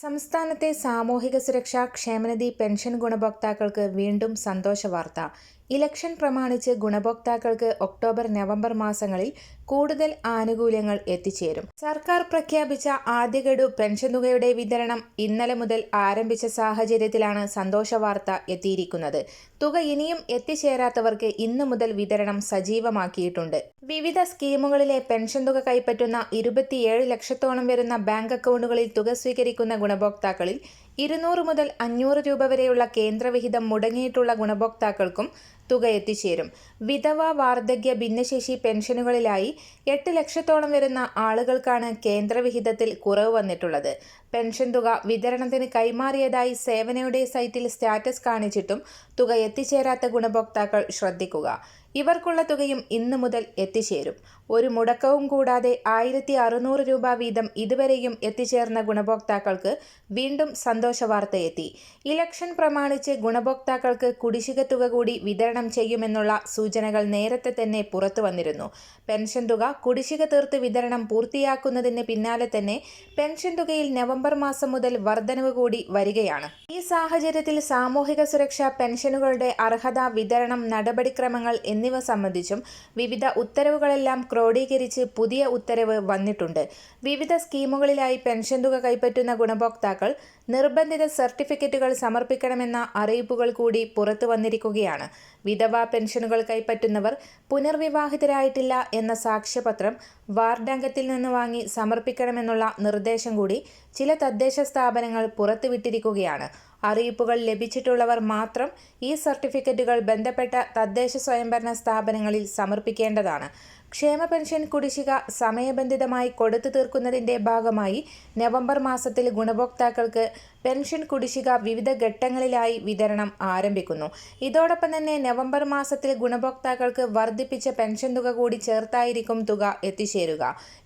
സംസ്ഥാനത്തെ സാമൂഹിക സുരക്ഷാ ക്ഷേമനിധി പെൻഷൻ ഗുണഭോക്താക്കൾക്ക് വീണ്ടും സന്തോഷ വാർത്ത ഇലക്ഷൻ പ്രമാണിച്ച് ഗുണഭോക്താക്കൾക്ക് ഒക്ടോബർ നവംബർ മാസങ്ങളിൽ കൂടുതൽ ആനുകൂല്യങ്ങൾ എത്തിച്ചേരും. സർക്കാർ പ്രഖ്യാപിച്ച ആദ്യഗഡു പെൻഷൻ തുകയുടെ വിതരണം ഇന്നലെ മുതൽ ആരംഭിച്ച സാഹചര്യത്തിലാണ് സന്തോഷ വാർത്ത എത്തിയിരിക്കുന്നത്. തുക ഇനിയും എത്തിച്ചേരാത്തവർക്ക് ഇന്നു മുതൽ വിതരണം സജീവമാക്കിയിട്ടുണ്ട്. വിവിധ സ്കീമുകളിലെ പെൻഷൻ തുക കൈപ്പറ്റുന്ന ഇരുപത്തിയേഴ് ലക്ഷത്തോളം വരുന്ന ബാങ്ക് അക്കൗണ്ടുകളിൽ തുക സ്വീകരിക്കുന്ന ഗുണഭോക്താക്കളിൽ ഇരുന്നൂറ് മുതൽ അഞ്ഞൂറ് രൂപ വരെയുള്ള കേന്ദ്രവിഹിതം മുടങ്ങിയിട്ടുള്ള ഗുണഭോക്താക്കൾക്കും തുക എത്തിച്ചേരും. വിധവ വാർദ്ധക്യ ഭിന്നശേഷി പെൻഷനുകളിലായി എട്ട് ലക്ഷത്തോളം വരുന്ന ആളുകൾക്കാണ് കേന്ദ്രവിഹിതത്തിൽ കുറവ് വന്നിട്ടുള്ളത്. പെൻഷൻ തുക വിതരണത്തിന് കൈമാറിയതായി സേവനയുടെ സൈറ്റിൽ സ്റ്റാറ്റസ് കാണിച്ചിട്ടും തുക എത്തിച്ചേരാത്ത ഗുണഭോക്താക്കൾ ശ്രദ്ധിക്കുക. ഇവർക്കുള്ള തുകയും ഇന്നു മുതൽ എത്തിച്ചേരും. ഒരു മുടക്കവും കൂടാതെ ആയിരത്തി അറുന്നൂറ് രൂപ വീതം ഇതുവരെയും എത്തിച്ചേർന്ന ഗുണഭോക്താക്കൾക്ക് വീണ്ടും സന്തോഷ വാർത്തയെത്തി ഇലക്ഷൻ പ്രമാണിച്ച് ഗുണഭോക്താക്കൾക്ക് കുടിശ്ശിക തുക കൂടി വിതരണം ചെയ്യുമെന്നുള്ള സൂചനകൾ നേരത്തെ തന്നെ പുറത്തു വന്നിരുന്നു. പെൻഷൻ തുക കുടിശ്ശിക തീർത്ത് വിതരണം പൂർത്തിയാക്കുന്നതിന് പിന്നാലെ തന്നെ പെൻഷൻ തുകയിൽ നവംബർ മാസം മുതൽ വർധനവ് കൂടി വരികയാണ്. ഈ സാഹചര്യത്തിൽ സാമൂഹിക സുരക്ഷാ പെൻഷനുകളുടെ അർഹത വിതരണം നടപടിക്രമങ്ങൾ എന്നിവ സംബന്ധിച്ചും വിവിധ ഉത്തരവുകളെല്ലാം ക്രോഡീകരിച്ച് പുതിയ ഉത്തരവ് വന്നിട്ടുണ്ട്. വിവിധ സ്കീമുകളിലായി പെൻഷൻ തുക കൈപ്പറ്റുന്ന ഗുണഭോക്താക്കൾ നിർബന്ധിത സർട്ടിഫിക്കറ്റുകൾ സമർപ്പിക്കണമെന്ന അറിയിപ്പുകൾ കൂടി പുറത്തു വന്നിരിക്കുകയാണ്. വിധവാ പെൻഷനുകൾ കൈപ്പറ്റുന്നവർ പുനർവിവാഹിതരായിട്ടില്ല എന്ന സാക്ഷ്യപത്രം വാർഡംഗത്തിൽ നിന്ന് വാങ്ങി സമർപ്പിക്കണമെന്നുള്ള നിർദ്ദേശം കൂടി ചില തദ്ദേശ സ്ഥാപനങ്ങൾ പുറത്തുവിട്ടിരിക്കുകയാണ്. അറിയിപ്പുകൾ ലഭിച്ചിട്ടുള്ളവർ മാത്രം ഈ സർട്ടിഫിക്കറ്റുകൾ ബന്ധപ്പെട്ട തദ്ദേശ സ്വയംഭരണ സ്ഥാപനങ്ങളിൽ സമർപ്പിക്കേണ്ടതാണ്. ക്ഷേമ പെൻഷൻ കുടിശ്ശിക സമയബന്ധിതമായി കൊടുത്തു തീർക്കുന്നതിന്റെ ഭാഗമായി നവംബർ മാസത്തിൽ ഗുണഭോക്താക്കൾക്ക് പെൻഷൻ കുടിശ്ശിക വിവിധ ഘട്ടങ്ങളിലായി വിതരണം ആരംഭിക്കുന്നു. ഇതോടൊപ്പം തന്നെ നവംബർ മാസത്തിൽ ഗുണഭോക്താക്കൾക്ക് വർദ്ധിപ്പിച്ച പെൻഷൻ തുക കൂടി ചേർത്തായിരിക്കും തുക എത്തിച്ചേരുക.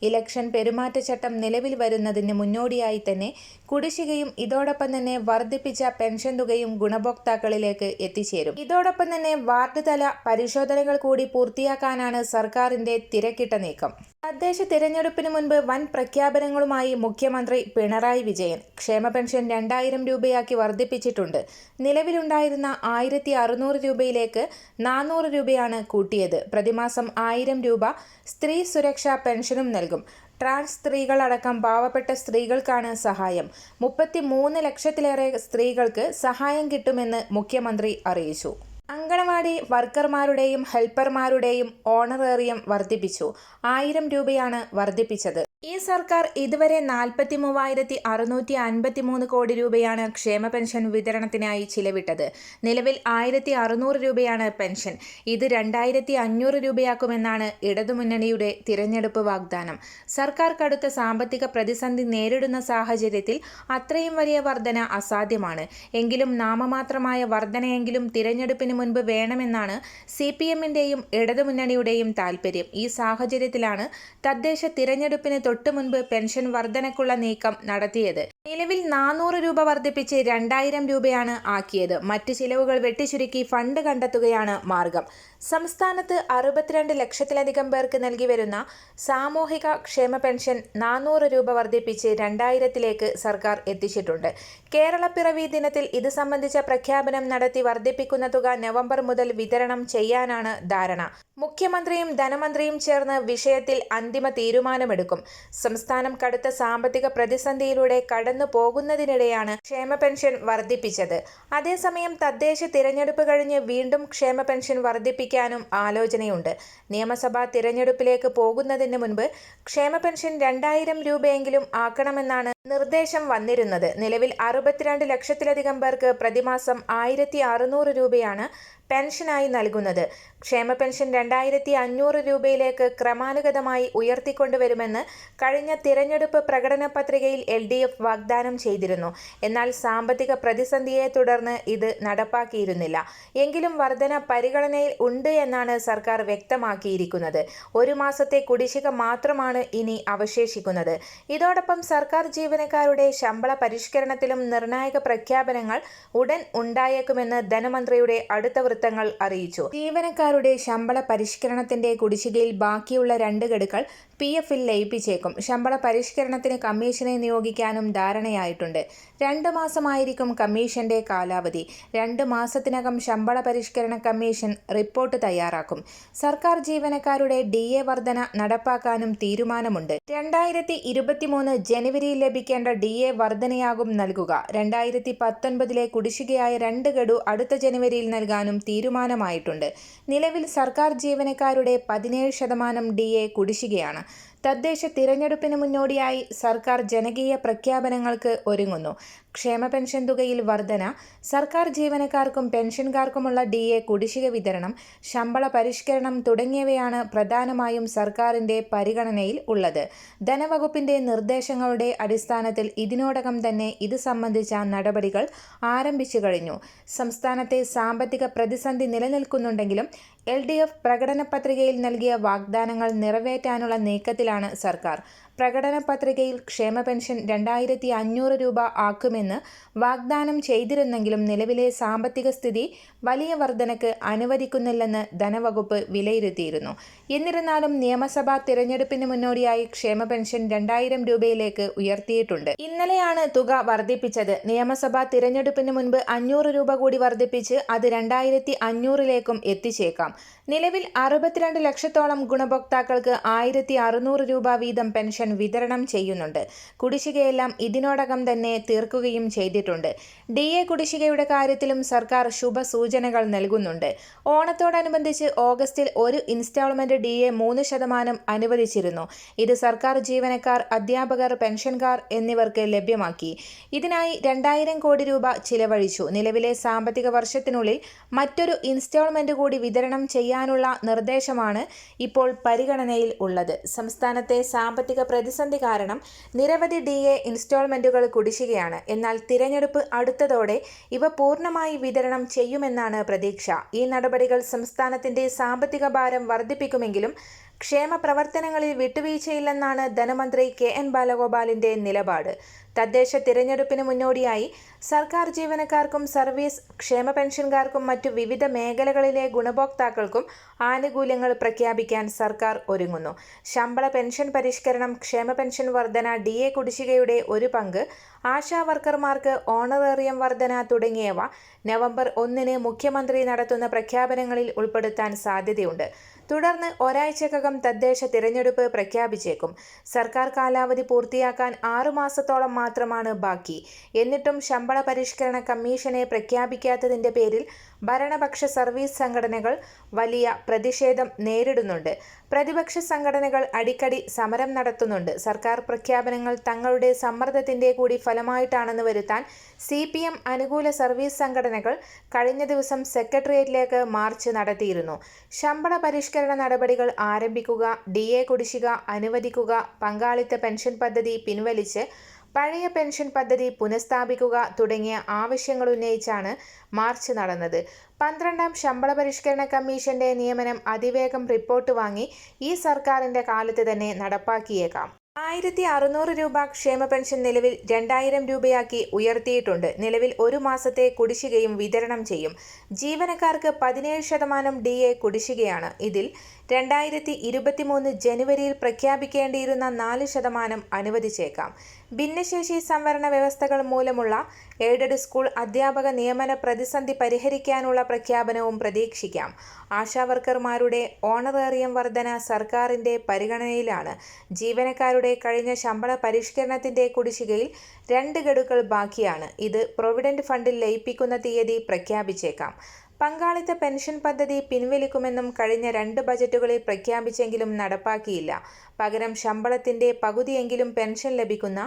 ഇലക്ഷൻ പെരുമാറ്റച്ചട്ടം നിലവിൽ വരുന്നതിന് മുന്നോടിയായി തന്നെ കുടിശ്ശികയും ഇതോടൊപ്പം തന്നെ വർദ്ധിപ്പിച്ച പെൻഷൻ തുകയും ഗുണഭോക്താക്കളിലേക്ക് എത്തിച്ചേരും. ഇതോടൊപ്പം തന്നെ വാർഡ് തല പരിശോധനകൾ കൂടി പൂർത്തിയാക്കാനാണ് സർക്കാരിന്റെ തിരക്കിട്ട നീക്കം. തദ്ദേശ തിരഞ്ഞെടുപ്പിന് മുൻപ് വൻ പ്രഖ്യാപനങ്ങളുമായി മുഖ്യമന്ത്രി പിണറായി വിജയൻ ക്ഷേമ പെൻഷൻ രണ്ടായിരം രൂപയാക്കി വർദ്ധിപ്പിച്ചിട്ടുണ്ട്. നിലവിലുണ്ടായിരുന്ന ആയിരത്തി അറുന്നൂറ് രൂപയിലേക്ക് നാനൂറ് രൂപയാണ് കൂട്ടിയത്. പ്രതിമാസം ആയിരം രൂപ സ്ത്രീ സുരക്ഷാ പെൻഷനും നൽകും. ട്രാൻസ് സ്ത്രീകളടക്കം പാവപ്പെട്ട സ്ത്രീകൾക്കാണ് സഹായം. മുപ്പത്തി മൂന്ന് ലക്ഷത്തിലേറെ സ്ത്രീകൾക്ക് സഹായം കിട്ടുമെന്ന് മുഖ്യമന്ത്രി അറിയിച്ചു. അങ്കണവാടി വർക്കർമാരുടെയും ഹെൽപ്പർമാരുടെയും ഓണറേറിയം വർദ്ധിപ്പിച്ചു. ആയിരം രൂപയാണ് വർദ്ധിപ്പിച്ചത്. ഈ സർക്കാർ ഇതുവരെ നാൽപ്പത്തി മൂവായിരത്തി അറുന്നൂറ്റി അൻപത്തി മൂന്ന് കോടി രൂപയാണ് ക്ഷേമ പെൻഷൻ വിതരണത്തിനായി ചിലവിട്ടത്. നിലവിൽ ആയിരത്തി അറുന്നൂറ് രൂപയാണ് പെൻഷൻ. ഇത് രണ്ടായിരത്തി അഞ്ഞൂറ് രൂപയാക്കുമെന്നാണ് ഇടതുമുന്നണിയുടെ തിരഞ്ഞെടുപ്പ് വാഗ്ദാനം. സർക്കാർ കടുത്ത സാമ്പത്തിക പ്രതിസന്ധി നേരിടുന്ന സാഹചര്യത്തിൽ അത്രയും വലിയ വർധന അസാധ്യമാണ്. എങ്കിലും നാമമാത്രമായ വർധനയെങ്കിലും തിരഞ്ഞെടുപ്പിന് മുൻപ് വേണമെന്നാണ് സി പി എമ്മിന്റെയും ഇടതുമുന്നണിയുടെയും താൽപ്പര്യം ഈ സാഹചര്യത്തിലാണ് തദ്ദേശ തിരഞ്ഞെടുപ്പിന് തൊട്ടു മുൻപ് പെൻഷൻ വർധനക്കുള്ള നീക്കം നടത്തിയത് നിലവിൽ നാനൂറ് രൂപ വർദ്ധിപ്പിച്ച് രണ്ടായിരം രൂപയാണ് ആക്കിയത്. മറ്റ് ചിലവുകൾ വെട്ടിച്ചുരുക്കി ഫണ്ട് കണ്ടെത്തുകയാണ് മാർഗം. സംസ്ഥാനത്ത് അറുപത്തിരണ്ട് ലക്ഷത്തിലധികം പേർക്ക് നൽകി വരുന്ന സാമൂഹിക ക്ഷേമ പെൻഷൻ നാനൂറ് രൂപ വർദ്ധിപ്പിച്ച് രണ്ടായിരത്തിലേക്ക് സർക്കാർ എത്തിച്ചിട്ടുണ്ട്. കേരളപ്പിറവി ദിനത്തിൽ ഇത് സംബന്ധിച്ച പ്രഖ്യാപനം നടത്തി വർദ്ധിപ്പിക്കുന്ന തുക നവംബർ മുതൽ വിതരണം ചെയ്യാനാണ് ധാരണ. മുഖ്യമന്ത്രിയും ധനമന്ത്രിയും ചേർന്ന് വിഷയത്തിൽ അന്തിമ തീരുമാനമെടുക്കും. സംസ്ഥാനം കടുത്ത സാമ്പത്തിക പ്രതിസന്ധിയിലൂടെ കടന്നു പോകുന്നതിനിടെയാണ് ക്ഷേമ പെൻഷൻ വർദ്ധിപ്പിച്ചത്. അതേസമയം തദ്ദേശ തിരഞ്ഞെടുപ്പ് കഴിഞ്ഞ് വീണ്ടും ക്ഷേമ പെൻഷൻ വർദ്ധിപ്പിക്കാനും ആലോചനയുണ്ട്. നിയമസഭാ തിരഞ്ഞെടുപ്പിലേക്ക് പോകുന്നതിന് മുൻപ് ക്ഷേമ പെൻഷൻ രണ്ടായിരം രൂപയെങ്കിലും ആക്കണമെന്നാണ് നിർദ്ദേശം വന്നിരുന്നത്. നിലവിൽ അറുപത്തിരണ്ട് ലക്ഷത്തിലധികം പേർക്ക് പ്രതിമാസം ആയിരത്തി അറുന്നൂറ് രൂപയാണ് പെൻഷനായി നൽകുന്നത്. ക്ഷേമ പെൻഷൻ രണ്ടായിരത്തി അഞ്ഞൂറ് രൂപയിലേക്ക് ക്രമാനുഗതമായി ഉയർത്തിക്കൊണ്ടുവരുമെന്ന് കഴിഞ്ഞ തിരഞ്ഞെടുപ്പ് പ്രകടന പത്രികയിൽ എൽ ഡി എഫ് വാഗ്ദാനം ചെയ്തിരുന്നു. എന്നാൽ സാമ്പത്തിക പ്രതിസന്ധിയെ തുടർന്ന് ഇത് നടപ്പാക്കിയിരുന്നില്ല. എങ്കിലും വർധന പരിഗണനയിൽ ഉണ്ട് എന്നാണ് സർക്കാർ വ്യക്തമാക്കിയിരിക്കുന്നത്. ഒരു മാസത്തെ കുടിശ്ശിക മാത്രമാണ് ഇനി അവശേഷിക്കുന്നത്. ഇതോടൊപ്പം സർക്കാർ ജീവനക്കാരുടെ ശമ്പള പരിഷ്കരണത്തിലും നിർണായക പ്രഖ്യാപനങ്ങൾ ഉടൻ ഉണ്ടായേക്കുമെന്ന് ധനമന്ത്രിയുടെ അടുത്ത വൃത്തങ്ങൾ അറിയിച്ചു. ജീവനക്കാരുടെ ശമ്പള പരിഷ്കരണത്തിന്റെ കുടിശ്ശികയിൽ ബാക്കിയുള്ള രണ്ട് ഗഡുക്കൾ പി എഫിൽ ലയിപ്പിച്ചേക്കും. ശമ്പള പരിഷ്കരണത്തിന് കമ്മീഷനെ നിയോഗിക്കാനും ധാരണയായിട്ടുണ്ട്. രണ്ട് മാസമായിരിക്കും കമ്മീഷന്റെ കാലാവധി. രണ്ട് മാസത്തിനകം ശമ്പള പരിഷ്കരണ കമ്മീഷൻ റിപ്പോർട്ട് തയ്യാറാക്കും. സർക്കാർ ജീവനക്കാരുടെ ഡി എ വർധന നടപ്പാക്കാനും തീരുമാനമുണ്ട്. രണ്ടായിരത്തി ഇരുപത്തിമൂന്ന് ജനുവരിയിൽ ലഭിക്കേണ്ട ഡി എ വർധനയാകും നൽകുക. രണ്ടായിരത്തി പത്തൊൻപതിലെ കുടിശ്ശികയായ രണ്ട് ഗഡു അടുത്ത ജനുവരിയിൽ നൽകാനും തീരുമാനമായിട്ടുണ്ട്. നിലവിൽ സർക്കാർ ജീവനക്കാരുടെ പതിനേഴ് ശതമാനം ഡി എ കുടിശ്ശികയാണ്. തദ്ദേശ തിരഞ്ഞെടുപ്പിന് മുന്നോടിയായി സർക്കാർ ജനകീയ പ്രഖ്യാപനങ്ങൾക്ക് ഒരുങ്ങുന്നു. ക്ഷേമ പെൻഷൻ തുകയിൽ വർധന സർക്കാർ ജീവനക്കാർക്കും പെൻഷൻകാർക്കുമുള്ള ഡി എ കുടിശ്ശിക വിതരണം ശമ്പള പരിഷ്കരണം തുടങ്ങിയവയാണ് പ്രധാനമായും സർക്കാരിന്റെ പരിഗണനയിൽ ഉള്ളത്. ധനവകുപ്പിന്റെ നിർദ്ദേശങ്ങളുടെ അടിസ്ഥാനത്തിൽ ഇതിനോടകം തന്നെ ഇത് സംബന്ധിച്ച നടപടികൾ ആരംഭിച്ചു കഴിഞ്ഞു. സംസ്ഥാനത്തെ സാമ്പത്തിക പ്രതിസന്ധി നിലനിൽക്കുന്നുണ്ടെങ്കിലും എൽ ഡി എഫ് പ്രകടന പത്രികയിൽ നൽകിയ വാഗ്ദാനങ്ങൾ നിറവേറ്റാനുള്ള നീക്കത്തിലാണ് സർക്കാർ. പ്രകടന പത്രികയിൽ ക്ഷേമ പെൻഷൻ രണ്ടായിരത്തി അഞ്ഞൂറ് രൂപ ആക്കുമെന്ന് വാഗ്ദാനം ചെയ്തിരുന്നെങ്കിലും നിലവിലെ സാമ്പത്തിക സ്ഥിതി വലിയ വർധനക്ക് അനുവദിക്കുന്നില്ലെന്ന് ധനവകുപ്പ് വിലയിരുത്തിയിരുന്നു. എന്നിരുന്നാലും നിയമസഭാ തിരഞ്ഞെടുപ്പിന് മുന്നോടിയായി ക്ഷേമ പെൻഷൻ രണ്ടായിരം രൂപയിലേക്ക് ഉയർത്തിയിട്ടുണ്ട്. ഇന്നലെയാണ് തുക വർദ്ധിപ്പിച്ചത്. നിയമസഭാ തിരഞ്ഞെടുപ്പിന് മുൻപ് അഞ്ഞൂറ് രൂപ കൂടി വർദ്ധിപ്പിച്ച് അത് രണ്ടായിരത്തി അഞ്ഞൂറിലേക്കും എത്തിച്ചേക്കാം. നിലവിൽ അറുപത്തിരണ്ട് ലക്ഷത്തോളം ഗുണഭോക്താക്കൾക്ക് ആയിരത്തി അറുന്നൂറ് രൂപ വീതം പെൻഷൻ വിതരണം ചെയ്യുന്നുണ്ട്. കുടിശ്ശികയെല്ലാം ഇതിനോടകം തന്നെ തീർക്കുകയും ചെയ്തിട്ടുണ്ട്. ഡി എ കുടിശ്ശികയുടെ കാര്യത്തിലും സർക്കാർ ശുഭസൂചനകൾ നൽകുന്നുണ്ട്. ഓണത്തോടനുബന്ധിച്ച് ഓഗസ്റ്റിൽ ഒരു ഇൻസ്റ്റാൾമെന്റ് ഡി എ മൂന്ന് ശതമാനം അനുവദിച്ചിരുന്നു. ഇത് സർക്കാർ ജീവനക്കാർ അധ്യാപകർ പെൻഷൻകാർ എന്നിവർക്ക് ലഭ്യമാക്കി. ഇതിനായി രണ്ടായിരം കോടി രൂപ ചിലവഴിച്ചു. നിലവിലെ സാമ്പത്തിക വർഷത്തിനുള്ളിൽ മറ്റൊരു ഇൻസ്റ്റാൾമെന്റ് കൂടി വിതരണം ചെയ്യാനുള്ള നിർദ്ദേശമാണ് ഇപ്പോൾ പരിഗണനയിൽ ഉള്ളത്. സംസ്ഥാനത്തെ സാമ്പത്തിക പ്രതിസന്ധി കാരണം നിരവധി ഡി എ ഇൻസ്റ്റാൾമെന്റുകൾ കുടിശ്ശികയാണ്. എന്നാൽ തിരഞ്ഞെടുപ്പ് അടുത്തതോടെ ഇവ പൂർണമായി വിതരണം ചെയ്യുമെന്നാണ് പ്രതീക്ഷ. ഈ നടപടികൾ സംസ്ഥാനത്തിന്റെ സാമ്പത്തിക ഭാരം വർദ്ധിപ്പിക്കുമെങ്കിലും ക്ഷേമ പ്രവർത്തനങ്ങളിൽ വിട്ടുവീഴ്ചയില്ലെന്നാണ് ധനമന്ത്രി കെ എൻ ബാലഗോപാലിന്റെ നിലപാട്. തദ്ദേശ തിരഞ്ഞെടുപ്പിന് മുന്നോടിയായി സർക്കാർ ജീവനക്കാർക്കും സർവീസ് ക്ഷേമ പെൻഷൻകാർക്കും മറ്റു വിവിധ മേഖലകളിലെ ഗുണഭോക്താക്കൾക്കും ആനുകൂല്യങ്ങൾ പ്രഖ്യാപിക്കാൻ സർക്കാർ ഒരുങ്ങുന്നു. ശമ്പള പെൻഷൻ പരിഷ്കരണം ക്ഷേമ പെൻഷൻ വർധന ഡി എ കുടിശ്ശികയുടെ ഒരു പങ്ക് ആശാ വർക്കർമാർക്ക് ഓണറേറിയം വർധന തുടങ്ങിയവ നവംബർ ഒന്നിന് മുഖ്യമന്ത്രി നടത്തുന്ന പ്രഖ്യാപനങ്ങളിൽ ഉൾപ്പെടുത്താൻ സാധ്യതയുണ്ട്. തുടർന്ന് ഒരാഴ്ചക്കകം തദ്ദേശ തിരഞ്ഞെടുപ്പ് പ്രഖ്യാപിച്ചേക്കും. സർക്കാർ കാലാവധി പൂർത്തിയാക്കാൻ ആറുമാസത്തോളം മാത്രമാണ് ബാക്കി. എന്നിട്ടും ശമ്പള പരിഷ്കരണ കമ്മീഷനെ പ്രഖ്യാപിക്കാത്തതിന്റെ പേരിൽ ഭരണപക്ഷ സർവീസ് സംഘടനകൾ വലിയ പ്രതിഷേധം നേരിടുന്നുണ്ട്. പ്രതിപക്ഷ സംഘടനകൾ അടിക്കടി സമരം നടത്തുന്നുണ്ട്. സർക്കാർ പ്രഖ്യാപനങ്ങൾ തങ്ങളുടെ സമ്മർദ്ദത്തിന്റെ കൂടി ഫലമായിട്ടാണെന്ന് വരുത്താൻ സി പി എം അനുകൂല സർവീസ് സംഘടനകൾ കഴിഞ്ഞ ദിവസം സെക്രട്ടേറിയറ്റിലേക്ക് മാർച്ച് നടത്തിയിരുന്നു. ശമ്പള പരിഷ്കരണ നടപടികൾ ആരംഭിക്കുക ഡി എ കുടിശ്ശിക അനുവദിക്കുക പങ്കാളിത്ത പെൻഷൻ പദ്ധതി പിൻവലിച്ച് പഴയ പെൻഷൻ പദ്ധതി പുനഃസ്ഥാപിക്കുക തുടങ്ങിയ ആവശ്യങ്ങൾ ഉന്നയിച്ചാണ് മാർച്ച് നടന്നത്. പന്ത്രണ്ടാം ശമ്പള പരിഷ്കരണ കമ്മീഷന്റെ നിയമനം അതിവേഗം റിപ്പോർട്ട് വാങ്ങി ഈ സർക്കാരിന്റെ കാലത്ത് തന്നെ നടപ്പാക്കിയേക്കാം. ആയിരത്തി അറുന്നൂറ് രൂപ ക്ഷേമ പെൻഷൻ നിലവിൽ രണ്ടായിരം രൂപയാക്കി ഉയർത്തിയിട്ടുണ്ട്. നിലവിൽ ഒരു മാസത്തെ കുടിശ്ശികയും വിതരണം ചെയ്യും. ജീവനക്കാർക്ക് പതിനേഴ് ശതമാനം ഡി എ കുടിശ്ശികയാണ്. ഇതിൽ രണ്ടായിരത്തി ഇരുപത്തിമൂന്ന് ജനുവരിയിൽ പ്രഖ്യാപിക്കേണ്ടിയിരുന്ന നാല് ശതമാനം അനുവദിച്ചേക്കാം. ഭിന്നശേഷി സംവരണ വ്യവസ്ഥകൾ മൂലമുള്ള എയ്ഡഡ് സ്കൂൾ അധ്യാപക നിയമന പ്രതിസന്ധി പരിഹരിക്കാനുള്ള പ്രഖ്യാപനവും പ്രതീക്ഷിക്കാം. ആശാവർക്കർമാരുടെ ഓണറേറിയം വർധന സർക്കാരിന്റെ പരിഗണനയിലാണ്. ജീവനക്കാരുടെ കഴിഞ്ഞ ശമ്പള പരിഷ്കരണത്തിന്റെ കുടിശ്ശികയിൽ രണ്ട് ഗഡുക്കൾ ബാക്കിയാണ്. ഇത് പ്രൊവിഡന്റ് ഫണ്ടിൽ ലയിപ്പിക്കുന്ന തീയതി പ്രഖ്യാപിച്ചേക്കാം. പങ്കാളിത്ത പെൻഷൻ പദ്ധതി പിൻവലിക്കുമെന്നും കഴിഞ്ഞ രണ്ട് ബജറ്റുകളിൽ പ്രഖ്യാപിച്ചെങ്കിലും നടപ്പാക്കിയില്ല. പകരം ശമ്പളത്തിന്റെ പകുതിയെങ്കിലും പെൻഷൻ ലഭിക്കുന്ന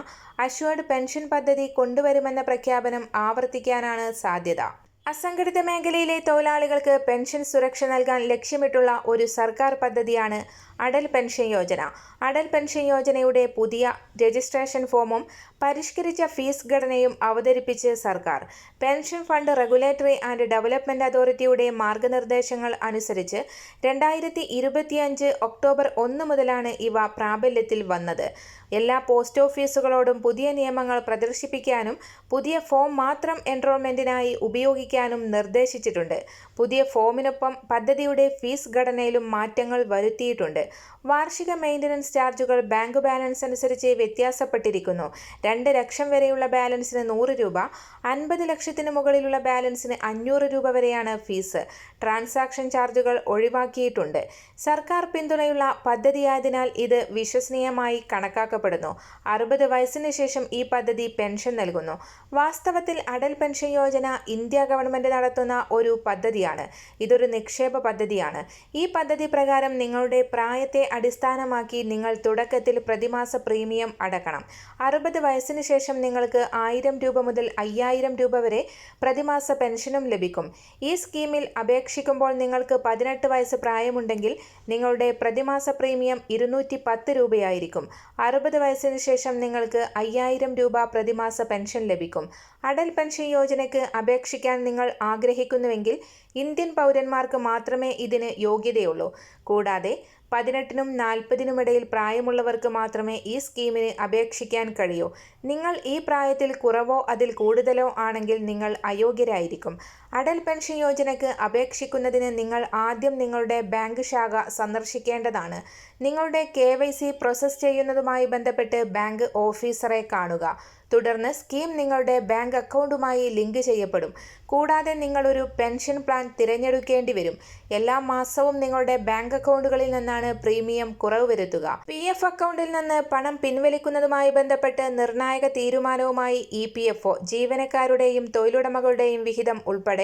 അഷ്വേർഡ് പെൻഷൻ പദ്ധതി കൊണ്ടുവരുമെന്ന പ്രഖ്യാപനം ആവർത്തിക്കാനാണ് സാധ്യത. അസംഘടിത മേഖലയിലെ തൊഴിലാളികൾക്ക് പെൻഷൻ സുരക്ഷ നൽകാൻ ലക്ഷ്യമിട്ടുള്ള ഒരു സർക്കാർ പദ്ധതിയാണ് അടൽ പെൻഷൻ യോജന. അടൽ പെൻഷൻ യോജനയുടെ പുതിയ രജിസ്ട്രേഷൻ ഫോമും പരിഷ്കരിച്ച ഫീസ് ഘടനയും അവതരിപ്പിച്ച് സർക്കാർ. Pension fund regulatory and development അതോറിറ്റിയുടെ മാർഗനിർദ്ദേശങ്ങൾ അനുസരിച്ച് രണ്ടായിരത്തി ഇരുപത്തിയഞ്ച് ഒക്ടോബർ ഒന്ന് മുതലാണ് ഇവ പ്രാബല്യത്തിൽ വന്നത്. എല്ലാ പോസ്റ്റ് ഓഫീസുകളോടും പുതിയ നിയമങ്ങൾ പ്രദർശിപ്പിക്കാനും പുതിയ ഫോം മാത്രം എൻറോൾമെന്റിനായി ഉപയോഗിക്കാനും നിർദ്ദേശിച്ചിട്ടുണ്ട്. പുതിയ ഫോമിനൊപ്പം പദ്ധതിയുടെ ഫീസ് ഘടനയിലും മാറ്റങ്ങൾ വരുത്തിയിട്ടുണ്ട്. വാർഷിക മെയിന്റനൻസ് ചാർജുകൾ ബാങ്ക് ബാലൻസ് അനുസരിച്ച് വ്യത്യാസപ്പെട്ടിരിക്കുന്നു. രണ്ട് ലക്ഷം വരെയുള്ള ബാലൻസിന് നൂറ് രൂപ അൻപത് ലക്ഷത്തിന് മുകളിലുള്ള ബാലൻസിന് അഞ്ഞൂറ് രൂപ വരെയാണ് ഫീസ്. ട്രാൻസാക്ഷൻ ചാർജുകൾ ഒഴിവാക്കിയിട്ടുണ്ട്. സർക്കാർ പിന്തുണയുള്ള പദ്ധതിയായതിനാൽ ഇത് വിശ്വസനീയമായി കണക്കാക്കപ്പെടുന്നു. അറുപത് വയസ്സിന് ശേഷം ഈ പദ്ധതി പെൻഷൻ നൽകുന്നു. വാസ്തവത്തിൽ Atal pension Yojana India government നടത്തുന്ന ഒരു പദ്ധതിയാണ്. ഇതൊരു നിക്ഷേപ പദ്ധതിയാണ്. ഈ പദ്ധതി പ്രകാരം നിങ്ങളുടെ പ്രായത്തെ അടിസ്ഥാനമാക്കി നിങ്ങൾ തുടക്കത്തിൽ പ്രതിമാസ പ്രീമിയം അടക്കണം. അറുപത് വയസ്സിന് ശേഷം നിങ്ങൾക്ക് ആയിരം രൂപ മുതൽ അയ്യായിരം രൂപ വരെ പ്രതിമാസ പെൻഷനും ലഭിക്കും. ഈ സ്കീമിൽ അപേക്ഷിക്കുമ്പോൾ നിങ്ങൾക്ക് പതിനെട്ട് വയസ്സ് പ്രായമുണ്ടെങ്കിൽ നിങ്ങളുടെ പ്രതിമാസ പ്രീമിയം ഇരുന്നൂറ്റി പത്ത് രൂപയായിരിക്കും. അറുപത് വയസ്സിന് ശേഷം നിങ്ങൾക്ക് അയ്യായിരം രൂപ പ്രതിമാസ പെൻഷൻ ലഭിക്കും. അടൽ പെൻഷൻ യോജനയ്ക്ക് അപേക്ഷിക്കാൻ നിങ്ങൾ ആഗ്രഹിക്കുന്നുവെങ്കിൽ ഇന്ത്യൻ പൗരന്മാർക്ക് മാത്രമേ ഇതിന് യോഗ്യതയുള്ളൂ. കൂടാതെ പതിനെട്ടിനും നാൽപ്പതിനുമിടയിൽ പ്രായമുള്ളവർക്ക് മാത്രമേ ഈ സ്കീമിന് അപേക്ഷിക്കാൻ കഴിയൂ. നിങ്ങൾ ഈ പ്രായത്തിൽ കുറവോ അതിൽ കൂടുതലോ ആണെങ്കിൽ നിങ്ങൾ അയോഗ്യരായിരിക്കും. അടൽ പെൻഷൻ യോജനയ്ക്ക് അപേക്ഷിക്കുന്നതിന് നിങ്ങൾ ആദ്യം നിങ്ങളുടെ ബാങ്ക് ശാഖ സന്ദർശിക്കേണ്ടതാണ്. നിങ്ങളുടെ കെ വൈ സി പ്രോസസ് ചെയ്യുന്നതുമായി ബന്ധപ്പെട്ട് ബാങ്ക് ഓഫീസറെ കാണുക. തുടർന്ന് സ്കീം നിങ്ങളുടെ ബാങ്ക് അക്കൗണ്ടുമായി ലിങ്ക് ചെയ്യപ്പെടും. കൂടാതെ നിങ്ങളൊരു പെൻഷൻ പ്ലാൻ തിരഞ്ഞെടുക്കേണ്ടി വരും. എല്ലാ മാസവും നിങ്ങളുടെ ബാങ്ക് അക്കൗണ്ടുകളിൽ നിന്നാണ് പ്രീമിയം കുറവ് വരുത്തുക. പി എഫ് അക്കൗണ്ടിൽ നിന്ന് പണം പിൻവലിക്കുന്നതുമായി ബന്ധപ്പെട്ട് നിർണായക തീരുമാനവുമായി ഇ പി എഫ് ഒ ജീവനക്കാരുടെയും തൊഴിലുടമകളുടെയും വിഹിതം ഉൾപ്പെടെ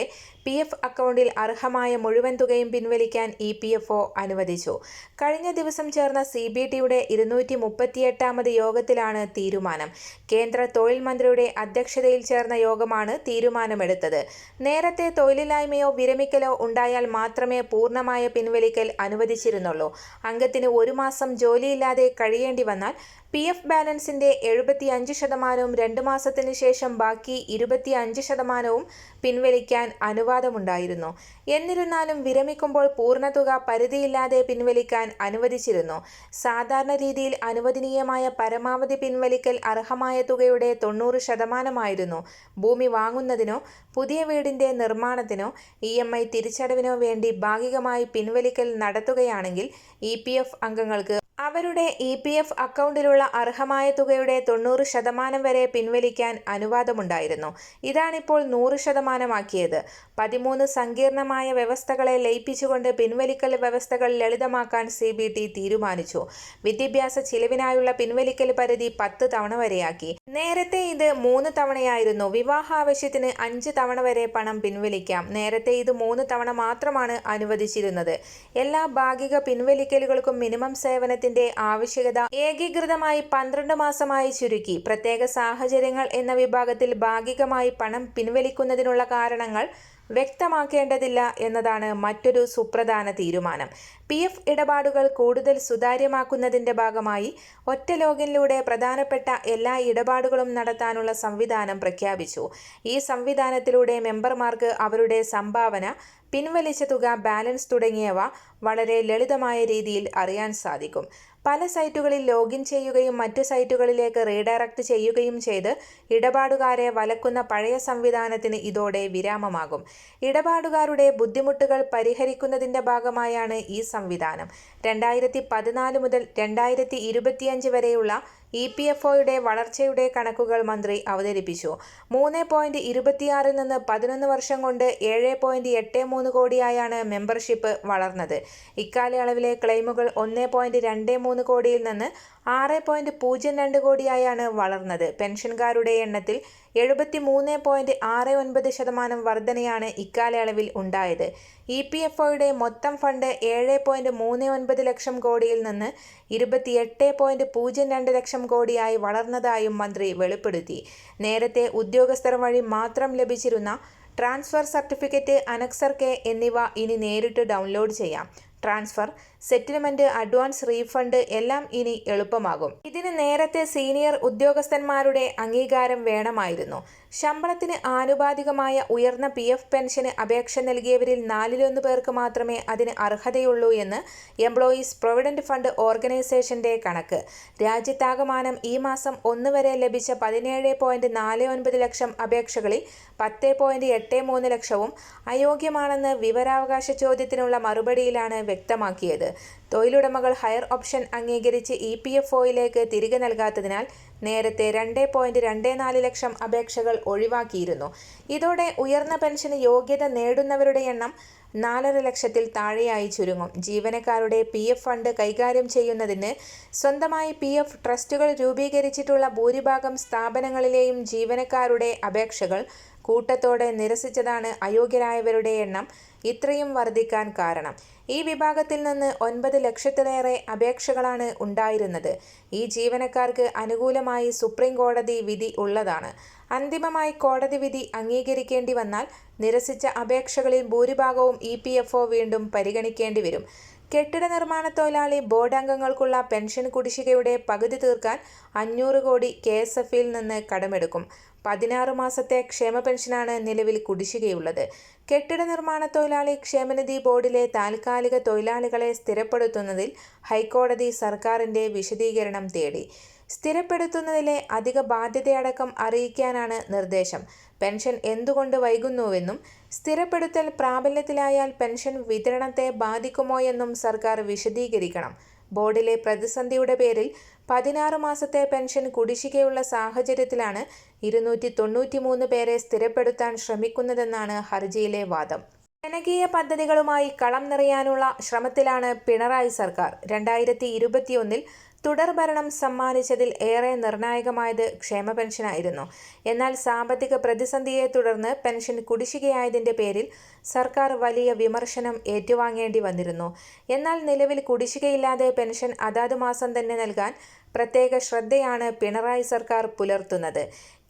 പി എഫ് അക്കൗണ്ടിൽ അർഹമായ മുഴുവൻ തുകയും പിൻവലിക്കാൻ ഇ പി എഫ് ഒ അനുവദിച്ചു. കഴിഞ്ഞ ദിവസം ചേർന്ന സി ബി ടിയുടെ ഇരുന്നൂറ്റി മുപ്പത്തിയെട്ടാമത് യോഗത്തിലാണ് തീരുമാനം. കേന്ദ്ര തൊഴിൽ മന്ത്രിയുടെ അധ്യക്ഷതയിൽ ചേർന്ന യോഗമാണ് തീരുമാനമെടുത്തത്. നേരത്തെ തൊഴിലില്ലായ്മയോ വിരമിക്കലോ ഉണ്ടായാൽ മാത്രമേ പൂർണമായ പിൻവലിക്കൽ അനുവദിച്ചിരുന്നുള്ളൂ. അംഗത്തിന് ഒരു മാസം ജോലിയില്ലാതെ കഴിയേണ്ടി വന്നാൽ പി എഫ് ബാലൻസിന്റെ എഴുപത്തി അഞ്ച് ശതമാനവും രണ്ട് മാസത്തിന് ശേഷം ബാക്കി ഇരുപത്തി അഞ്ച് ശതമാനവും പിൻവലിക്കാൻ അനുവാദമുണ്ടായിരുന്നു. എന്നിരുന്നാലും വിരമിക്കുമ്പോൾ പൂർണതുക പരിധിയില്ലാതെ പിൻവലിക്കാൻ അനുവദിച്ചിരുന്നു. സാധാരണ രീതിയിൽ അനുവദനീയമായ പരമാവധി പിൻവലിക്കൽ അർഹമായ തുകയുടെ തൊണ്ണൂറ് ശതമാനമായിരുന്നു. ഭൂമി വാങ്ങുന്നതിനോ പുതിയ വീടിന്റെ നിർമ്മാണത്തിനോ ഇ എം ഐ തിരിച്ചടവിനോ വേണ്ടി ഭാഗികമായി പിൻവലിക്കൽ നടത്തുകയാണെങ്കിൽ ഇ പി എഫ് അംഗങ്ങൾക്ക് അവരുടെ ഇ പി എഫ് അക്കൗണ്ടിലുള്ള അർഹമായ തുകയുടെ തൊണ്ണൂറ് ശതമാനം വരെ പിൻവലിക്കാൻ അനുവാദമുണ്ടായിരുന്നു. ഇതാണിപ്പോൾ നൂറ് ശതമാനമാക്കിയത്. പതിമൂന്ന് സങ്കീർണമായ വ്യവസ്ഥകളെ ലയിപ്പിച്ചുകൊണ്ട് പിൻവലിക്കൽ വ്യവസ്ഥകൾ ലളിതമാക്കാൻ സി ബി ടി തീരുമാനിച്ചു. വിദ്യാഭ്യാസ ചിലവിനായുള്ള പിൻവലിക്കൽ പരിധി പത്ത് തവണ വരെയാക്കി. നേരത്തെ ഇത് മൂന്ന് തവണയായിരുന്നു. വിവാഹ ആവശ്യത്തിന് അഞ്ച് തവണ വരെ പണം പിൻവലിക്കാം. നേരത്തെ ഇത് മൂന്ന് തവണ മാത്രമാണ് അനുവദിച്ചിരുന്നത്. എല്ലാ ഭാഗിക പിൻവലിക്കലുകൾക്കും മിനിമം സേവനത്തിന്റെ ആവശ്യകത ഏകീകൃതമായി പന്ത്രണ്ട് മാസമായി ചുരുക്കി. പ്രത്യേക സാഹചര്യങ്ങൾ എന്ന വിഭാഗത്തിൽ ഭാഗികമായി പണം പിൻവലിക്കുന്നതിനുള്ള കാരണങ്ങൾ വ്യക്തമാക്കേണ്ടതില്ല എന്നതാണ് മറ്റൊരു സുപ്രധാന തീരുമാനം. പി എഫ് ഇടപാടുകൾ കൂടുതൽ സുതാര്യമാക്കുന്നതിന്റെ ഭാഗമായി ഒറ്റ ലോഗിനിലൂടെ പ്രധാനപ്പെട്ട എല്ലാ ഇടപാടുകളും നടത്താനുള്ള സംവിധാനം പ്രഖ്യാപിച്ചു. ഈ സംവിധാനത്തിലൂടെ മെമ്പർമാർക്ക് അവരുടെ സംഭാവന പിൻവലിച്ച തുക ബാലൻസ് തുടങ്ങിയവ വളരെ ലളിതമായ രീതിയിൽ അറിയാൻ സാധിക്കും. പല സൈറ്റുകളിൽ ലോഗിൻ ചെയ്യുകയും മറ്റു സൈറ്റുകളിലേക്ക് റീഡയറക്ട് ചെയ്യുകയും ചെയ്ത് ഇടപാടുകാരെ വലക്കുന്ന പഴയ സംവിധാനത്തിന് ഇതോടെ വിരാമമാകും. ഇടപാടുകാരുടെ ബുദ്ധിമുട്ടുകൾ പരിഹരിക്കുന്നതിന്റെ ഭാഗമായാണ് ഈ സംവിധാനം. രണ്ടായിരത്തി പതിനാല് മുതൽ രണ്ടായിരത്തി ഇരുപത്തിയഞ്ച് വരെയുള്ള ഇ പി എഫ് ഒയുടെ വളർച്ചയുടെ കണക്കുകൾ മന്ത്രി അവതരിപ്പിച്ചു. മൂന്ന് പോയിന്റ് ഇരുപത്തിയാറിൽ നിന്ന് പതിനൊന്ന് വർഷം കൊണ്ട് ഏഴ് പോയിന്റ് എട്ട് മൂന്ന് കോടിയായാണ് മെമ്പർഷിപ്പ് വളർന്നത്. ഇക്കാലയളവിലെ ക്ലെയിമുകൾ ഒന്ന് പോയിന്റ് രണ്ട് മൂന്ന് കോടിയിൽ നിന്ന് ആറ് പോയിന്റ് പൂജ്യം രണ്ട് കോടിയായാണ് വളർന്നത്. പെൻഷൻകാരുടെ എണ്ണത്തിൽ എഴുപത്തി മൂന്ന് പോയിന്റ് ആറ് ഒൻപത് ശതമാനം വർധനയാണ് ഇക്കാലയളവിൽ ഉണ്ടായത്. ഇ പി എഫ് ഒയുടെ മൊത്തം ഫണ്ട് ഏഴ് പോയിന്റ് മൂന്ന് ഒൻപത് ലക്ഷം കോടിയിൽ നിന്ന് ഇരുപത്തിയെട്ട് പോയിന്റ് പൂജ്യം രണ്ട് ലക്ഷം കോടിയായി വളർന്നതായും മന്ത്രി വെളിപ്പെടുത്തി. നേരത്തെ ഉദ്യോഗസ്ഥർ വഴി മാത്രം ലഭിച്ചിരുന്ന ട്രാൻസ്ഫർ സർട്ടിഫിക്കറ്റ് അനക്സർ കെ എന്നിവ ഇനി നേരിട്ട് ഡൗൺലോഡ് ചെയ്യാം. ട്രാൻസ്ഫർ സെറ്റിൽമെന്റ് അഡ്വാൻസ് റീഫണ്ട് എല്ലാം ഇനി എളുപ്പമാകും. ഇതിന് നേരത്തെ സീനിയർ ഉദ്യോഗസ്ഥന്മാരുടെ അംഗീകാരം വേണമായിരുന്നു. ശമ്പളത്തിന് ആനുപാതികമായ ഉയർന്ന പി എഫ് പെൻഷന് അപേക്ഷ നൽകിയവരിൽ നാലിലൊന്ന് പേർക്ക് മാത്രമേ അതിന് അർഹതയുള്ളൂ എന്ന് എംപ്ലോയീസ് പ്രൊവിഡന്റ് ഫണ്ട് ഓർഗനൈസേഷന്റെ കണക്ക്. രാജ്യത്താകമാനം ഈ മാസം ഒന്ന് വരെ ലഭിച്ച പതിനേഴ് പോയിന്റ് നാല് ഒൻപത് ലക്ഷം അപേക്ഷകളിൽ പത്ത് പോയിന്റ് എട്ട് മൂന്ന് ലക്ഷവും അയോഗ്യമാണെന്ന് വിവരാവകാശ ചോദ്യത്തിനുള്ള മറുപടിയിലാണ് വ്യക്തമാക്കിയത്. തൊഴിലുടമകൾ ഹയർ ഓപ്ഷൻ അംഗീകരിച്ച് ഇ പി എഫ് ഒയിലേക്ക് തിരികെ നൽകാത്തതിനാൽ നേരത്തെ രണ്ട് പോയിന്റ് രണ്ട് നാല് ലക്ഷം അപേക്ഷകൾ ഒഴിവാക്കിയിരുന്നു. ഇതോടെ ഉയർന്ന പെൻഷന് യോഗ്യത നേടുന്നവരുടെ എണ്ണം നാലര ലക്ഷത്തിൽ താഴെയായി ചുരുങ്ങും. ജീവനക്കാരുടെ പി എഫ് ഫണ്ട് കൈകാര്യം ചെയ്യുന്നതിന് സ്വന്തമായി പി എഫ് ട്രസ്റ്റുകൾ രൂപീകരിച്ചിട്ടുള്ള ഭൂരിഭാഗം സ്ഥാപനങ്ങളിലെയും ജീവനക്കാരുടെ അപേക്ഷകൾ കൂട്ടത്തോടെ നിരസിച്ചതാണ് അയോഗ്യരായവരുടെ എണ്ണം. ഇത്രയും വർദ്ധിക്കാൻ കാരണം. ഈ വിഭാഗത്തിൽ നിന്ന് ഒൻപത് ലക്ഷത്തിലേറെ അപേക്ഷകളാണ് ഉണ്ടായിരുന്നത്. ഈ ജീവനക്കാർക്ക് അനുകൂലമായി സുപ്രീം കോടതി വിധി ഉള്ളതാണ്. അന്തിമമായി കോടതി വിധി അംഗീകരിക്കേണ്ടി വന്നാൽ നിരസിച്ച അപേക്ഷകളിൽ ഭൂരിഭാഗവും ഇ വീണ്ടും പരിഗണിക്കേണ്ടി വരും. കെട്ടിട നിർമ്മാണ തൊഴിലാളി ബോർഡ് അംഗങ്ങൾക്കുള്ള പെൻഷൻ കുടിശ്ശികയുടെ പകുതി തീർക്കാൻ അഞ്ഞൂറ് കോടി കെ എസ് എഫിൽ നിന്ന് കടമെടുക്കും. പതിനാറ് മാസത്തെ ക്ഷേമ പെൻഷനാണ് നിലവിൽ കുടിശ്ശികയുള്ളത്. കെട്ടിട നിർമ്മാണ തൊഴിലാളി ക്ഷേമനിധി ബോർഡിലെ താൽക്കാലിക തൊഴിലാളികളെ സ്ഥിരപ്പെടുത്തുന്നതിൽ ഹൈക്കോടതി സർക്കാരിന്റെ വിശദീകരണം തേടി. സ്ഥിരപ്പെടുത്തുന്നതിലെ അധിക ബാധ്യതയടക്കം അറിയിക്കാനാണ് നിർദ്ദേശം. പെൻഷൻ എന്തുകൊണ്ട് വൈകുന്നുവെന്നും സ്ഥിരപ്പെടുത്തൽ പ്രാബല്യത്തിലായാൽ പെൻഷൻ വിതരണത്തെ ബാധിക്കുമോയെന്നും സർക്കാർ വിശദീകരിക്കണം. ബോർഡിലെ പ്രതിസന്ധിയുടെ പേരിൽ പതിനാറ് മാസത്തെ പെൻഷൻ കുടിശ്ശികയുള്ള സാഹചര്യത്തിലാണ് ഇരുന്നൂറ്റി തൊണ്ണൂറ്റിമൂന്ന് പേരെ സ്ഥിരപ്പെടുത്താൻ ശ്രമിക്കുന്നതെന്നാണ് ഹർജിയിലെ വാദം. ജനകീയ പദ്ധതികളുമായി കളം നിറയാനുള്ള ശ്രമത്തിലാണ് പിണറായി സർക്കാർ. രണ്ടായിരത്തി ഇരുപത്തിയൊന്നിൽ തുടർഭരണം സമ്മാനിച്ചതിൽ ഏറെ നിർണായകമായത് ക്ഷേമ പെൻഷനായിരുന്നു. എന്നാൽ സാമ്പത്തിക പ്രതിസന്ധിയെ തുടർന്ന് പെൻഷൻ കുടിശ്ശികയായതിന്റെ പേരിൽ സർക്കാർ വലിയ വിമർശനം ഏറ്റുവാങ്ങേണ്ടി വന്നിരുന്നു. എന്നാൽ നിലവിൽ കുടിശ്ശികയില്ലാതെ പെൻഷൻ അതാത് മാസം തന്നെ നൽകാൻ പ്രത്യേക ശ്രദ്ധയാണ് പിണറായി സർക്കാർ പുലർത്തുന്നത്.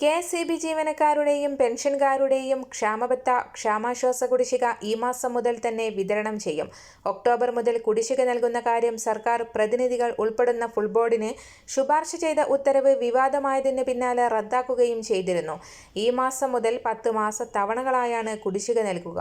കെ എസ് ഇ ബി ജീവനക്കാരുടെയും പെൻഷൻകാരുടെയും ക്ഷാമബത്ത ക്ഷാമാശ്വാസ കുടിശ്ശിക ഈ മാസം മുതൽ തന്നെ വിതരണം ചെയ്യും. ഒക്ടോബർ മുതൽ കുടിശ്ശിക നൽകുന്ന കാര്യം സർക്കാർ പ്രതിനിധികൾ ഉൾപ്പെടുന്ന ഫുൾ ബോർഡിന് ശുപാർശ ചെയ്ത ഉത്തരവ് വിവാദമായതിന് പിന്നാലെ റദ്ദാക്കുകയും ചെയ്തിരുന്നു. ഈ മാസം മുതൽ പത്ത് മാസ തവണകളായാണ് കുടിശ്ശിക നൽകുക.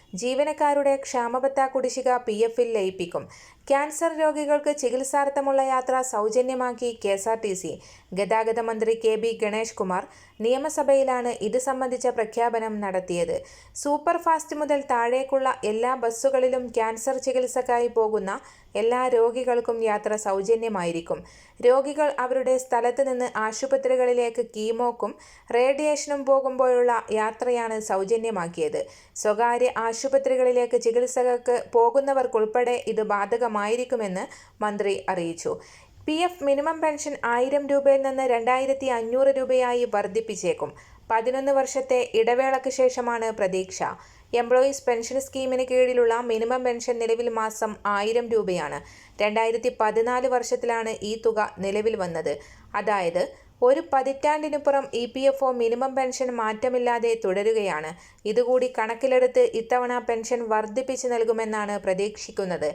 ജീവനക്കാരുടെ ക്ഷാമബത്ത കുടിശ്ശിക പി എഫിൽ ലയിപ്പിക്കും. ക്യാൻസർ രോഗികൾക്ക് ചികിത്സാർത്ഥമുള്ള യാത്ര സൗജന്യമാക്കി K S R T C. ഗതാഗത മന്ത്രി കെ ബി ഗണേഷ് കുമാർ നിയമസഭയിലാണ് ഇത് സംബന്ധിച്ച പ്രഖ്യാപനം നടത്തിയത്. സൂപ്പർ ഫാസ്റ്റ് മുതൽ താഴേക്കുള്ള എല്ലാ ബസ്സുകളിലും ക്യാൻസർ ചികിത്സക്കായി പോകുന്ന എല്ലാ രോഗികൾക്കും യാത്ര സൗജന്യമായിരിക്കും. രോഗികൾ അവരുടെ സ്ഥലത്ത് നിന്ന് ആശുപത്രികളിലേക്ക് കീമോക്കും റേഡിയേഷനും പോകുമ്പോഴുള്ള യാത്രയാണ് സൗജന്യമാക്കിയത്. സ്വകാര്യ ആശുപത്രികളിലേക്ക് ചികിത്സകൾക്ക് പോകുന്നവർക്കുൾപ്പെടെ ഇത് ബാധകമായിരിക്കുമെന്ന് മന്ത്രി അറിയിച്ചു. പി എഫ് മിനിമം പെൻഷൻ ആയിരം രൂപയിൽ നിന്ന് രണ്ടായിരത്തി അഞ്ഞൂറ് രൂപയായി വർദ്ധിപ്പിച്ചേക്കും. പതിനൊന്ന് വർഷത്തെ ഇടവേളയ്ക്ക് ശേഷമാണ് പ്രതീക്ഷ. എംപ്ലോയീസ് പെൻഷൻ സ്കീമിന് കീഴിലുള്ള മിനിമം പെൻഷൻ നിലവിൽ മാസം ആയിരം രൂപയാണ്. രണ്ടായിരത്തി പതിനാല് വർഷത്തിലാണ് ഈ തുക നിലവിൽ വന്നത്. അതായത് ഒരു പതിറ്റാണ്ടിനുപുറം E P F O minimum pension മാറ്റമില്ലാതെ തുടരുകയാണ്. ഇതുകൂടി കണക്കിലെടുത്ത് ഇത്തവണ പെൻഷൻ വർദ്ധിപ്പിച്ചു നൽകുമെന്നാണ് പ്രതീക്ഷിക്കുന്നത്.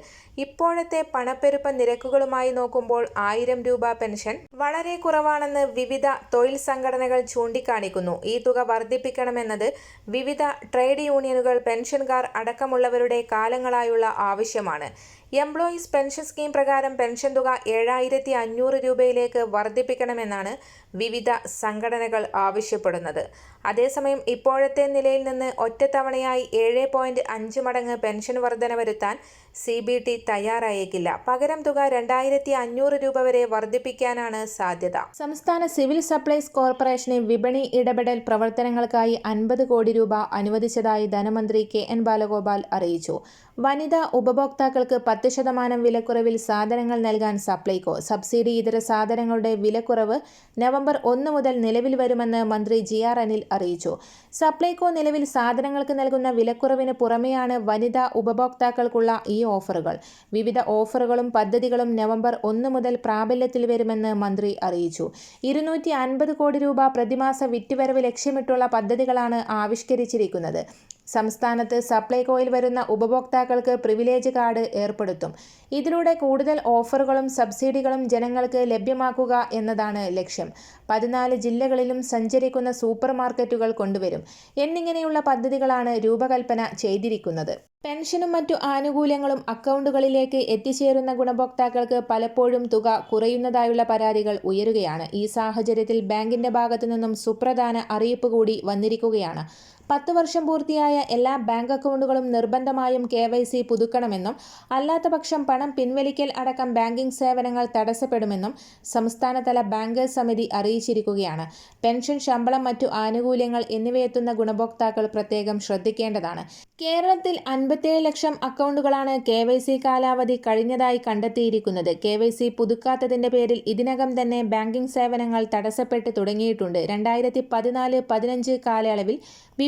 ഇപ്പോഴത്തെ പണപ്പെരുപ്പ നിരക്കുകളുമായി നോക്കുമ്പോൾ ആയിരം രൂപ പെൻഷൻ വളരെ കുറവാണെന്ന് വിവിധ തൊഴിൽ സംഘടനകൾ ചൂണ്ടിക്കാണിക്കുന്നു. ഈ തുക വർദ്ധിപ്പിക്കണമെന്നത് വിവിധ ട്രേഡ് യൂണിയനുകൾ പെൻഷൻകാർ അടക്കമുള്ളവരുടെ കാലങ്ങളായുള്ള ആവശ്യമാണ്. എംപ്ലോയീസ് പെൻഷൻ സ്കീം പ്രകാരം പെൻഷൻ തുക ഏഴായിരത്തി അഞ്ഞൂറ് രൂപയിലേക്ക് വർദ്ധിപ്പിക്കണമെന്നാണ് വിവിധ സംഘടനകൾ ആവശ്യപ്പെടുന്നത്. അതേസമയം ഇപ്പോഴത്തെ നിലയിൽ നിന്ന് ഒറ്റത്തവണയായി ഏഴ് പോയിന്റ് അഞ്ച് മടങ്ങ് പെൻഷൻ വർധന വരുത്താൻ സി ബി ടി തയ്യാറായേക്കില്ല. പകരം തുക രണ്ടായിരത്തി അഞ്ഞൂറ് രൂപ വരെ വർദ്ധിപ്പിക്കാനാണ് സാധ്യത. സംസ്ഥാന സിവിൽ സപ്ലൈസ് കോർപ്പറേഷനെ വിപണി ഇടപെടൽ പ്രവർത്തനങ്ങൾക്കായി അൻപത് കോടി രൂപ അനുവദിച്ചതായി ധനമന്ത്രി കെ എൻ ബാലഗോപാൽ അറിയിച്ചു. വനിതാ ഉപഭോക്താക്കൾക്ക് പത്ത് ശതമാനം വിലക്കുറവിൽ സാധനങ്ങൾ നൽകാൻ സപ്ലൈകോ സബ്സിഡി ഇതര സാധനങ്ങളുടെ വിലക്കുറവ് നവംബർ ഒന്ന് മുതൽ നിലവിൽ വരുമെന്ന് മന്ത്രി ജി ആർ അനിൽ അറിയിച്ചു. സപ്ലൈകോ നിലവിൽ സാധനങ്ങൾക്ക് നൽകുന്ന വിലക്കുറവിന് പുറമെയാണ് വനിതാ ഉപഭോക്താക്കൾക്കുള്ള ഈ ഓഫറുകൾ. വിവിധ ഓഫറുകളും പദ്ധതികളും നവംബർ ഒന്ന് മുതൽ പ്രാബല്യത്തിൽ വരുമെന്ന് മന്ത്രി അറിയിച്ചു. ഇരുന്നൂറ്റി അൻപത് കോടി രൂപ പ്രതിമാസ വിറ്റുവരവ് ലക്ഷ്യമിട്ടുള്ള പദ്ധതികളാണ് ആവിഷ്കരിച്ചിരിക്കുന്നത്. സംസ്ഥാനത്ത് സപ്ലൈകോയിൽ വരുന്ന ഉപഭോക്താക്കൾക്ക് പ്രിവിലേജ് കാർഡ് ഏർപ്പെടുത്തും. ഇതിലൂടെ കൂടുതൽ ഓഫറുകളും സബ്സിഡികളും ജനങ്ങൾക്ക് ലഭ്യമാക്കുക എന്നതാണ് ലക്ഷ്യം. പതിനാല് ജില്ലകളിലും സഞ്ചരിക്കുന്ന സൂപ്പർ മാർക്കറ്റുകൾ കൊണ്ടുവരും. എന്നിങ്ങനെയുള്ള പദ്ധതികളാണ് രൂപകൽപ്പന ചെയ്തിരിക്കുന്നത്. പെൻഷനും മറ്റു ആനുകൂല്യങ്ങളും അക്കൗണ്ടുകളിലേക്ക് എത്തിച്ചേരുന്ന ഗുണഭോക്താക്കൾക്ക് പലപ്പോഴും തുക കുറയുന്നതായുള്ള പരാതികൾ ഉയരുകയാണ്. ഈ സാഹചര്യത്തിൽ ബാങ്കിന്റെ ഭാഗത്തു നിന്നും സുപ്രധാന അറിയിപ്പ് കൂടി വന്നിരിക്കുകയാണ്. പത്ത് വർഷം പൂർത്തിയായ എല്ലാ ബാങ്ക് അക്കൗണ്ടുകളും നിർബന്ധമായും കെ വൈ സി പുതുക്കണമെന്നും അല്ലാത്തപക്ഷം പണം പിൻവലിക്കൽ അടക്കം ബാങ്കിംഗ് സേവനങ്ങൾ തടസ്സപ്പെടുമെന്നും സംസ്ഥാനതല ബാങ്കേഴ്സ് സമിതി അറിയിച്ചിരിക്കുകയാണ്. പെൻഷൻ ശമ്പളം മറ്റു ആനുകൂല്യങ്ങൾ എന്നിവയെത്തുന്ന ഗുണഭോക്താക്കൾ പ്രത്യേകം ശ്രദ്ധിക്കേണ്ടതാണ്. കേരളത്തിൽ അൻപത്തിയേഴ് ലക്ഷം അക്കൗണ്ടുകളാണ് കെ വൈ സി കാലാവധി കഴിഞ്ഞതായി കണ്ടെത്തിയിരിക്കുന്നത്. കെ വൈ സി പുതുക്കാത്തതിന്റെ പേരിൽ ഇതിനകം തന്നെ ബാങ്കിംഗ് സേവനങ്ങൾ തടസ്സപ്പെട്ട് തുടങ്ങിയിട്ടുണ്ട്. രണ്ടായിരത്തി പതിനാല് പതിനഞ്ച് കാലയളവിൽ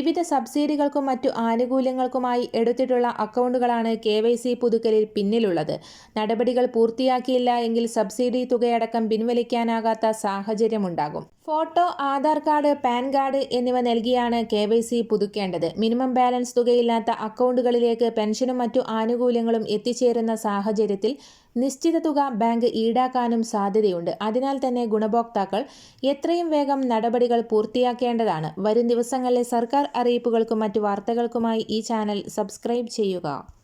വിവിധ സബ്സിഡികൾക്കും മറ്റു ആനുകൂല്യങ്ങൾക്കുമായി എടുത്തിട്ടുള്ള അക്കൗണ്ടുകളാണ് കെ വൈ സി പുതുക്കലിൽ പിന്നിലുള്ളത്. നടപടികൾ പൂർത്തിയാക്കിയില്ല എങ്കിൽ സബ്സിഡി തുകയടക്കം പിൻവലിക്കാനാകാത്ത സാഹചര്യമുണ്ടാകും. Photo Aadhaar card PAN card എന്നിവ നൽകിയാണ് കെ വൈ സി പുതുക്കേണ്ടത്. മിനിമം ബാലൻസ് തുകയില്ലാത്ത അക്കൗണ്ടുകളിലേക്ക് പെൻഷനും മറ്റു ആനുകൂല്യങ്ങളും എത്തിച്ചേരുന്ന സാഹചര്യത്തിൽ നിശ്ചിത തുക ബാങ്ക് ഈടാക്കാനും സാധ്യതയുണ്ട്. അതിനാൽ തന്നെ ഗുണഭോക്താക്കൾ എത്രയും വേഗം നടപടികൾ പൂർത്തിയാക്കേണ്ടതാണ്. വരും ദിവസങ്ങളിലെ സർക്കാർ അറിയിപ്പുകൾക്കും മറ്റു വാർത്തകൾക്കുമായി ഈ ചാനൽ സബ്സ്ക്രൈബ് ചെയ്യുക.